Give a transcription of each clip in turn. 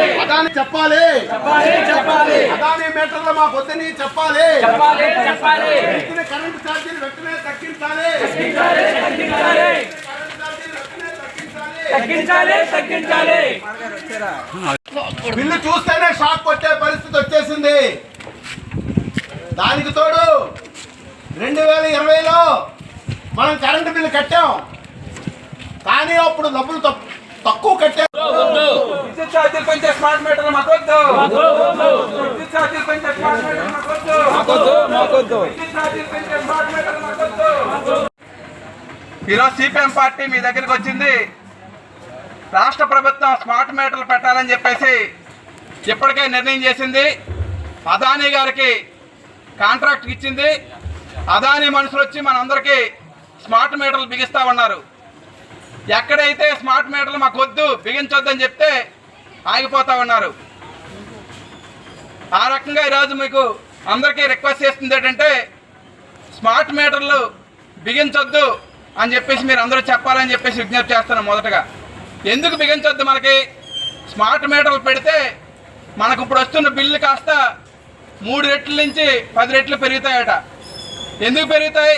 అదాని చెప్పాలి. చెప్పాలి అదాని మీటర్లు మా పొద్దుని చెప్పాలి. చెప్పాలి కరెంటు ఛార్జీలు వెంటనే తగ్గించాలి. తగ్గించాలి తగ్గించాలి. బిల్లు చూస్తేనే షాక్ కొట్టే పరిస్థితి వచ్చేసింది. దానికి తోడు రెండు వేల ఇరవైలో మనం కరెంటు బిల్లు కట్టాం. కానీ అప్పుడు డబ్బులు తక్కు- తక్కువ కట్టాం. విద్యుత్ ఛార్జీలు పెంచే స్మార్ట్ మీటర్లు మాకొద్దు. విద్యుత్ ఛార్జీలు పెంచే స్మార్ట్ మీటర్లు మాకొద్దు. విద్యుత్ ఛార్జీలు పెంచే స్మార్ట్ మీటర్లు మాకొద్దు. ఈరోజు సిపిఎం పార్టీ మీ దగ్గరికి వచ్చింది. రాష్ట్ర ప్రభుత్వం స్మార్ట్ మీటర్లు పెట్టాలని చెప్పేసి ఇప్పటికే నిర్ణయం చేసింది. అదానీ గారికి కాంట్రాక్ట్ ఇచ్చింది. అదానీ మనుషులు వచ్చి మనందరికీ స్మార్ట్ మీటర్లు బిగిస్తా ఉన్నారు ఎక్కడైతే స్మార్ట్ మీటర్లు మాకు వద్దు బిగించొద్దని చెప్తే ఆగిపోతా ఉన్నారు. ఆ రకంగా ఈరోజు మీకు అందరికీ రిక్వెస్ట్ చేస్తుంది ఏంటంటే స్మార్ట్ మీటర్లు బిగించొద్దు అని చెప్పేసి మీరు అందరూ చెప్పాలని చెప్పేసి విజ్ఞప్తి చేస్తున్నాను మొదటగా. ఎందుకు బిగించొద్దు మనకి? స్మార్ట్ మీటర్లు పెడితే మనకు ఇప్పుడు వస్తున్న బిల్లు కాస్త మూడు రెట్ల నుంచి పది రెట్లు పెరుగుతాయట. ఎందుకు పెరుగుతాయి?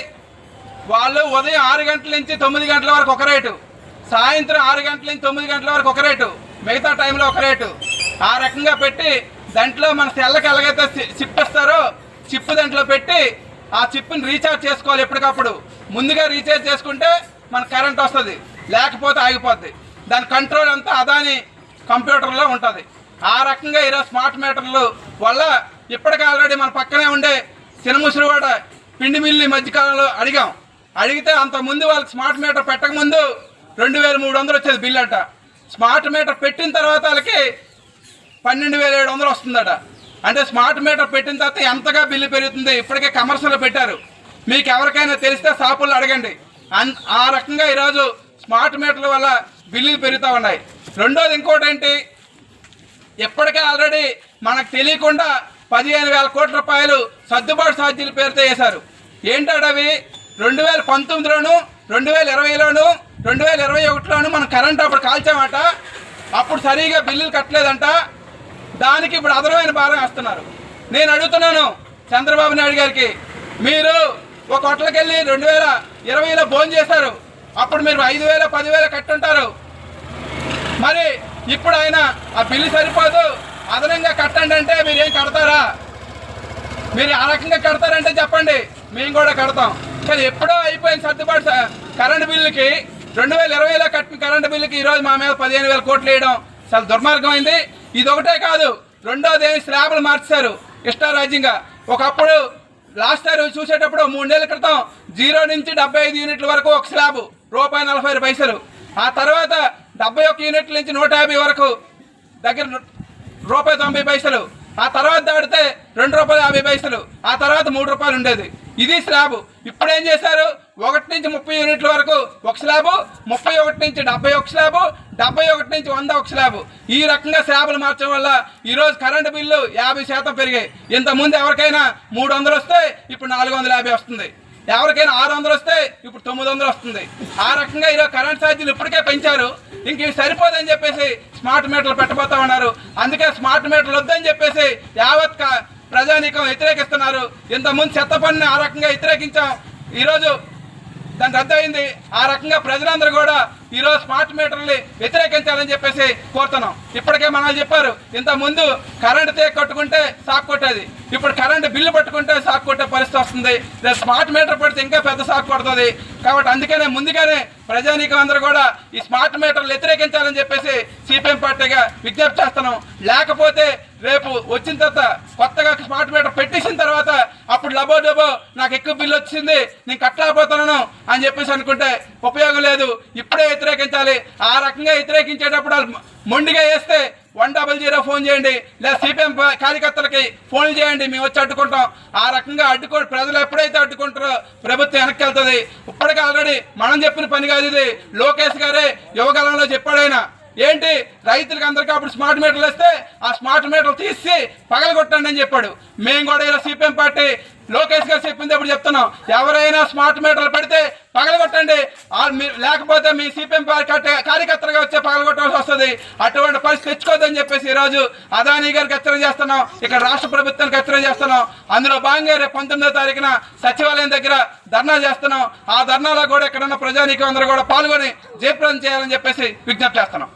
వాళ్ళు ఉదయం ఆరు గంటల నుంచి తొమ్మిది గంటల వరకు ఒక రేటు సాయంత్రం ఆరు గంటల నుంచి తొమ్మిది గంటల వరకు ఒక రేటు. మిగతా టైంలో ఒక రేటు. ఆ రకంగా పెట్టి దాంట్లో మన సెల్లకి ఎలాగైతే చిప్ ఇస్తారో చిప్ దాంట్లో పెట్టి ఆ చిప్ని రీఛార్జ్ చేసుకోవాలి ఎప్పటికప్పుడు. ముందుగా రీఛార్జ్ చేసుకుంటే మన కరెంట్ వస్తుంది. లేకపోతే ఆగిపోద్ది. దాని కంట్రోల్ అంతా అదాని కంప్యూటర్లో ఉంటుంది. ఆ రకంగా ఈరోజు స్మార్ట్ మీటర్లు వల్ల ఇప్పటికి ఆల్రెడీ మన పక్కనే ఉండే సినముసిరివాడ పిండి మిల్లు మధ్యకాలంలో అడిగాం. అడిగితే అంత ముందు వాళ్ళకి స్మార్ట్ మీటర్ పెట్టకముందు రెండు వేల మూడు వందలు వచ్చేది బిల్ అంట. స్మార్ట్ మీటర్ పెట్టిన తర్వాత వాళ్ళకి పన్నెండు వేల ఏడు వందలు వస్తుందట. అంటే స్మార్ట్ మీటర్ పెట్టిన తర్వాత ఎంతగా బిల్లు పెరుగుతుంది? ఇప్పటికే కమర్షియల్ పెట్టారు. మీకు ఎవరికైనా తెలిస్తే షాపుల్లో అడగండి. అన్- ఆ రకంగా ఈరోజు స్మార్ట్ మీటర్ల వల్ల బిల్లులు పెరుగుతూ ఉన్నాయి. రెండోది ఇంకోటి ఏంటి ఇప్పటికే ఆల్రెడీ మనకు తెలియకుండా పదిహేను వేల కోట్ల రూపాయలు సర్దుబాటు ఛార్జీల పేరుతో వేశారు. ఏంటంటే అవి? రెండు వేల పంతొమ్మిదిలోను రెండు వేల ఇరవైలోను రెండు వేల ఇరవై ఒకటిలోను మనం కరెంట్ అప్పుడు కాల్చామట. అప్పుడు సరిగా బిల్లులు కట్టలేదంట. దానికి ఇప్పుడు అదనమైన భారం వేస్తున్నారు. నేను అడుగుతున్నాను చంద్రబాబు నాయుడు గారికి మీరు ఒక హోటల్కి వెళ్ళి రెండు వేల ఇరవైలో భోజనం చేశారు. అప్పుడు మీరు ఐదు వేల పదివేల కట్టుంటారు. మరి ఇప్పుడు ఆయన ఆ బిల్లు సరిపోదు. అదనంగా కట్టండి అంటే మీరు ఏం కడతారా? మీరు ఆ రకంగా కడతారంటే చెప్పండి. మేము కూడా కడతాం. కానీ ఎప్పుడో అయిపోయిన సర్దుబాటు కరెంటు బిల్లుకి రెండు వేల ఇరవైలో కట్టిన కరెంటు బిల్లుకి ఈరోజు మా మీద పదిహేను వేల కోట్లు వేయడం చాలా దుర్మార్గమైంది. ఇది ఒకటే కాదు రెండోది స్లాబ్లు మార్చారు ఇష్టారాజ్యంగా. ఒకప్పుడు లాస్ట్ ఇయర్ చూసేటప్పుడు మూడేళ్ళ క్రితం జీరో నుంచి డెబ్బై ఐదు యూనిట్ల వరకు ఒక స్లాబ్ రూపాయి నలభై ఐదు పైసలు. ఆ తర్వాత డెబ్బై ఒక్క యూనిట్ల నుంచి నూట యాభై వరకు దగ్గర రూపాయి తొంభై పైసలు. ఆ తర్వాత దాడితే రెండు రూపాయలు యాభై పైసలు. ఆ తర్వాత మూడు రూపాయలు ఉండేది. ఇది స్లాబ్. ఇప్పుడు ఏం చేశారు? ఒకటి నుంచి ముప్పై యూనిట్ల వరకు ఒక స్లాబు ముప్పై ఒకటి నుంచి డెబ్బై ఒక స్లాబు డెబ్బై ఒకటి నుంచి వంద ఒక స్లాబు. ఈ రకంగా స్లాబులు మార్చడం వల్ల ఈరోజు కరెంటు బిల్లు యాభై శాతం పెరిగాయి. ఇంతకుముందు ఎవరికైనా మూడు వందలు వస్తే ఇప్పుడు నాలుగు వందల యాభై వస్తుంది. ఎవరికైనా ఆరు వందలు వస్తే ఇప్పుడు తొమ్మిది వందలు వస్తుంది. ఆ రకంగా ఈరోజు కరెంట్ ఛార్జీలు ఇప్పటికే పెంచారు. ఇంక ఇవి సరిపోదని చెప్పేసి స్మార్ట్ మీటర్లు పెట్టబోతా ఉన్నారు. అందుకే స్మార్ట్ మీటర్లు వద్దని చెప్పేసి యావత్ ప్రజానీకం వ్యతిరేకిస్తున్నారు. ఇంతకుముందు చెత్త పనిని ఆ రకంగా వ్యతిరేకించాం. ఈరోజు దాని రద్దయింది ఆ రకంగా ప్రజలందరూ కూడా ఈరోజు స్మార్ట్ మీటర్ని వ్యతిరేకించాలని చెప్పేసి కోరుతున్నాం. ఇప్పటికే మనల్ని చెప్పారు ఇంతకుముందు కరెంట్ తీగ కట్టుకుంటే సాకు కొట్టేది. ఇప్పుడు కరెంట్ బిల్లు పట్టుకుంటే సాకు కొట్టే పరిస్థితి వస్తుంది. రేపు స్మార్ట్ మీటర్ పడితే ఇంకా పెద్ద సాకు కొడుతుంది. కాబట్టి అందుకనే ముందుగానే ప్రజానీకం అందరూ కూడా ఈ స్మార్ట్ మీటర్లు వ్యతిరేకించాలని చెప్పేసి సిపిఎం పార్టీగా విజ్ఞప్తి చేస్తున్నాం. లేకపోతే రేపు వచ్చిన తర్వాత కొత్తగా స్మార్ట్ మీటర్ పెట్టేసిన తర్వాత అప్పుడు లబో డబో నాకు ఎక్కువ బిల్లు వచ్చింది నేను కట్టలేకపోతున్నాను అని చెప్పేసి అనుకుంటే ఉపయోగం లేదు. ఇప్పుడే వ్యతిరేకించాలి. ఆ రకంగా వ్యతిరేకించేటప్పుడు మొండిగా వేస్తే వన్ డబల్ జీరో ఫోన్ చేయండి లేదా సిపిఎం కార్యకర్తలకి ఫోన్ చేయండి మేము వచ్చి అడ్డుకుంటాం. ఆ రకంగా అడ్డుకో ప్రజలు ఎప్పుడైతే అడ్డుకుంటారో ప్రభుత్వం వెనక్కి వెళ్తుంది. ఇప్పటికీ ఆల్రెడీ మనం చెప్పిన పని కాదు ఇది. లోకేష్ గారే యువకాలంలో చెప్పాడైనా ఏంటి? రైతులకు అందరికీ అప్పుడు స్మార్ట్ మీటర్లు వేస్తే ఆ స్మార్ట్ మీటర్లు తీసి పగలగొట్టండి అని చెప్పాడు. మేము కూడా ఇలా సిపిఎం పార్టీ లోకేష్ గారు చెప్పింది ఇప్పుడు చెప్తున్నాం. ఎవరైనా స్మార్ట్ మీటర్లు పెడితే పగలగొట్టండి. ఆ లేకపోతే మీ సిపిఎం కార్యకర్తలుగా వచ్చే పగలగొట్టాల్సి వస్తుంది. అటువంటి పరిస్థితి తెచ్చుకోవద్దని చెప్పేసి ఈరోజు అదానీ గారికి హెచ్చరిక చేస్తున్నాం. ఇక్కడ రాష్ట్ర ప్రభుత్వానికి హెచ్చరిక చేస్తున్నాం. అందులో భాగంగా రేపు పంతొమ్మిదో తారీఖున సచివాలయం దగ్గర ధర్నా చేస్తున్నాం. ఆ ధర్నాలో కూడా ఇక్కడ ఉన్న ప్రజానీకం అందరూ కూడా పాల్గొని జయప్రదం చేయాలని చెప్పేసి విజ్ఞప్తి చేస్తున్నాం.